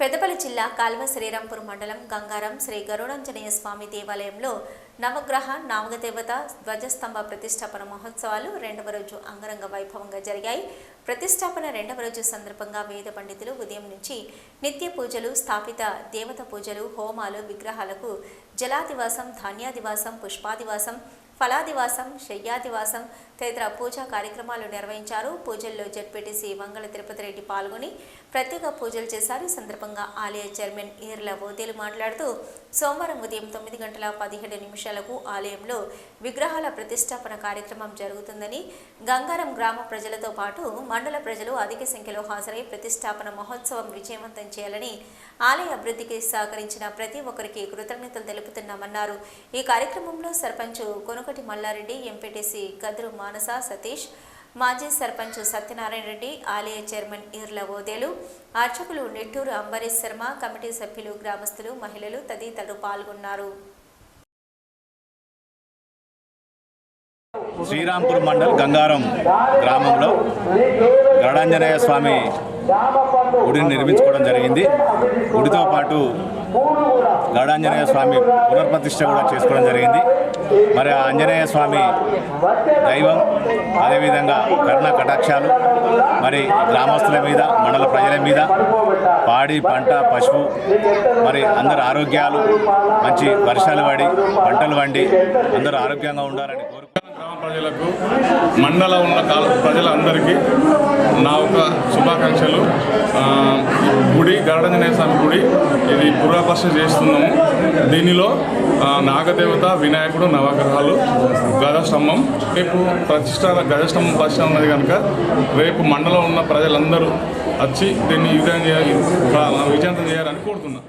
పెద్దపల్లి జిల్లా కాల్వ శ్రీరాంపూర్ మండలం గంగారం శ్రీ గరుడాంజనేయ స్వామి దేవాలయంలో నవగ్రహ నామగదేవత ధ్వజస్తంభ ప్రతిష్టాపన మహోత్సవాలు రెండవ రోజు అంగరంగ వైభవంగా జరిగాయి. ప్రతిష్టాపన రెండవ రోజు సందర్భంగా వేద పండితులు ఉదయం నుంచి నిత్య పూజలు స్థాపిత దేవత పూజలు హోమాలు విగ్రహాలకు జలాదివాసం ధాన్యాదివాసం పుష్పాదివాసం ఫలాదివాసం శయ్యాదివాసం తదితర పూజా కార్యక్రమాలు నిర్వహించారు. పూజల్లో జడ్పీటీసీ వంగళ తిరుపతి రెడ్డి పాల్గొని ప్రత్యేక పూజలు చేశారు. ఈ సందర్భంగా ఆలయ చైర్మన్ ఈర్ల ఓదేలు మాట్లాడుతూ సోమవారం ఉదయం తొమ్మిది గంటల పదిహేడు నిమిషాలకు ఆలయంలో విగ్రహాల ప్రతిష్టాపన కార్యక్రమం జరుగుతుందని గంగారం గ్రామ ప్రజలతో పాటు మండల ప్రజలు అధిక సంఖ్యలో హాజరై ప్రతిష్టాపన మహోత్సవం విజయవంతం చేయాలని ఆలయ అభివృద్ధికి సహకరించిన ప్రతి ఒక్కరికి కృతజ్ఞతలు తెలుపుతున్నామన్నారు. ఈ కార్యక్రమంలో సర్పంచ్ కొనుకటి మల్లారెడ్డి ఎంపీటీసీ గద్రు మానస సతీష్ మాజీ సర్పంచ్ సత్యనారాయణ రెడ్డి ఆలయ చైర్మన్ ఈర్ల ఓదేలు అర్చకులు నెట్టూరు అంబరీష్ శర్మ కమిటీ సభ్యులు గ్రామస్తులు మహిళలు తదితరులు పాల్గొన్నారు. శ్రీరాంపూర్ మండల్ గంగారం గ్రామంలో గడాంజనేయ స్వామి గుడిని నిర్మించుకోవడం జరిగింది. గుడితో పాటు గడాంజనేయ స్వామి పునర్ప్రతిష్ఠ కూడా చేసుకోవడం జరిగింది. మరి ఆ ఆంజనేయ స్వామి దైవం అదేవిధంగా కరుణ కటాక్షాలు మరి గ్రామస్తుల మీద మండల ప్రజల మీద పాడి పంట పశువు మరి అందరు ఆరోగ్యాలు మంచి వర్షాలు పడి పంటలు వండి అందరూ ఆరోగ్యంగా ఉండాలని కోరు ప్రజలకు మండల ఉన్న కాల ప్రజలందరికీ నా ఒక శుభాకాంక్షలు. గుడి గరుడంజనేయ స్వామి గుడి ఇది పురాపర్శ చేస్తున్నాము. దీనిలో నాగదేవత వినాయకుడు నవగ్రహాలు గజస్తంభం. రేపు ప్రతిష్టాన గజస్తంభం పరిశ్రమ ఉన్నది కనుక రేపు మండలం ఉన్న ప్రజలందరూ వచ్చి దీన్ని విజయం చేయాలి విజయంతం చేయాలని కోరుతున్నాను.